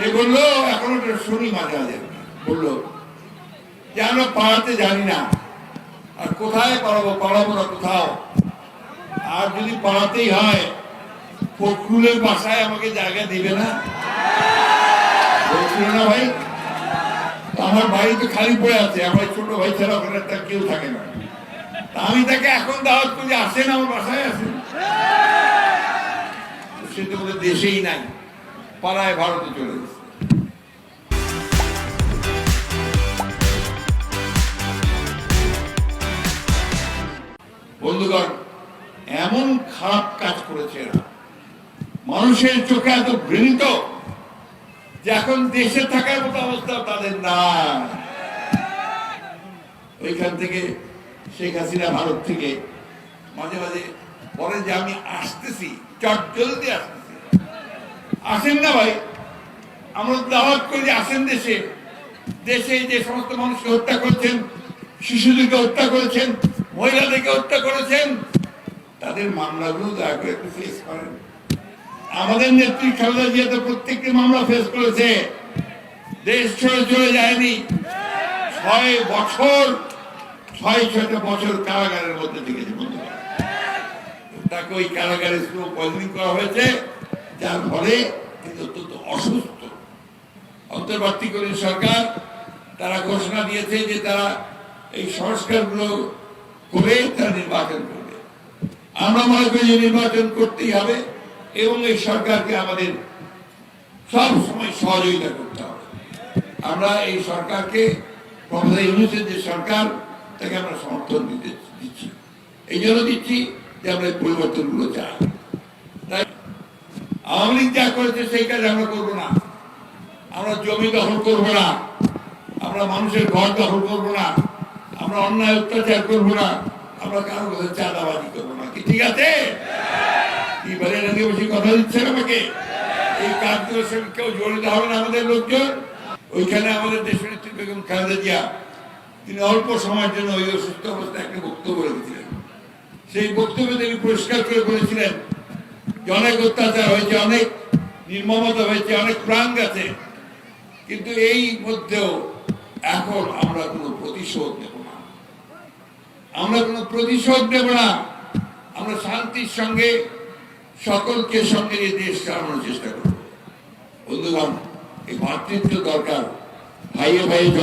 সে বলল, এখন ওটা শুনি মাঝে মাঝে। বলল যে আমরা পাড়াতে জানি না। আর কোথায় পাড়াবো পাড়াবো না কোথাও। আর যদি পাড়াতেই হয় ফখরুলের বাসায় আমাকে জায়গা দিবে না? বলছিল ভাই, আমার বাড়ি তো খালি পড়ে আছে। আমার ছোট ভাই ছাড়া ওখানে তার কেউ থাকে না। আমি তাকে এখন দাওয়াত করি, আসেন আমার বাসায়, আসেন। সে তো দেশেই নাই। পাড়ায় ভারতে চলে গেছে। বন্ধুগণ, এমন খারাপ কাজ করেছে এরা। মানুষের চোখে এত ঘৃণিত যে এখন দেশে থাকার মতো অবস্থা তাদের না ওইখান থেকে শেখ হাসিনা ভারত থেকে মাঝে মাঝে বলে যে আমি আসতেছি, চট জলদি আসতেছি। আসেন না ভাই। আমরা দাওয়াত করি আসেন দেশে। দেশে যে সমস্ত মানুষকে হত্যা করছেন, শিশুদেরকে হত্যা করেছেন, মহিলাদেরকে হত্যা করেছেন, তাদের মামলাগুলো দয়া করে একটু ফেস করেন। আমাদের নেত্রী খালেদা জিয়া তো প্রত্যেকটি মামলা ফেস করেছে। দেশ ছেড়ে চলে যায়নি। ছয় বছর, ছয় ছয়টা বছর কারাগারের মধ্যে থেকেছে বন্ধুরা। তাকে ওই কারাগারে স্লো পয়জনিং করা হয়েছে। যার ফলে কিন্তু অত্যন্ত অসুস্থ। অন্তর্বর্তীকালীন সরকার তারা ঘোষণা দিয়েছে যে তারা এই সংস্কারগুলো করে তারা নির্বাচন করবে। আমরা মনে করি যে নির্বাচন করতেই হবে এবং এই সরকারকে আমাদের সব সময় সহযোগিতা করতে হবে। আমরা এই সরকারকে, প্রফেসর যে সরকার, তাকে আমরা সমর্থন দিতে দিচ্ছি। এই জন্য দিচ্ছি যে আমরা এই পরিবর্তনগুলো চাই আওয়ামী লীগ যা করেছে সেই কাজ আমরা করব না। আমরা জমি দখল করব না। আমরা মানুষের ঘর দখল করব না। আমরা অন্যায় অত্যাচার করব না। আমরা কারও কাছে চাঁদাবাজি করব না। কি ঠিক আছে? কি বলেন আগে বেশি কথা দিচ্ছেন আমাকে? এই কাজগুলোর সঙ্গে কেউ জড়িত হবে না আমাদের লোকজন? ওইখানে আমাদের দেশের নেত্রী বেগম খালেদা জিয়া, তিনি অল্প সময়ের জন্য ওই অসুস্থ অবস্থায় একটা বক্তব্য রেখেছিলেন। সেই বক্তব্যে তিনি পরিষ্কার করে বলেছিলেন অনেক অত্যাচার হয়েছে, অনেক নির্মমতা হয়েছে, অনেক প্রাণ গেছে। কিন্তু এই মধ্যেও এখন আমরা কোনো প্রতিশোধ নেব না। আমরা কোনো প্রতিশোধ নেব না। আমরা শান্তির সঙ্গে, সকলকে সঙ্গে নিয়ে দেশ চালানোর চেষ্টা করব। বন্ধুগণ, এই ভাতৃত্ব দরকার। ভাইয়ে ভাইয়ে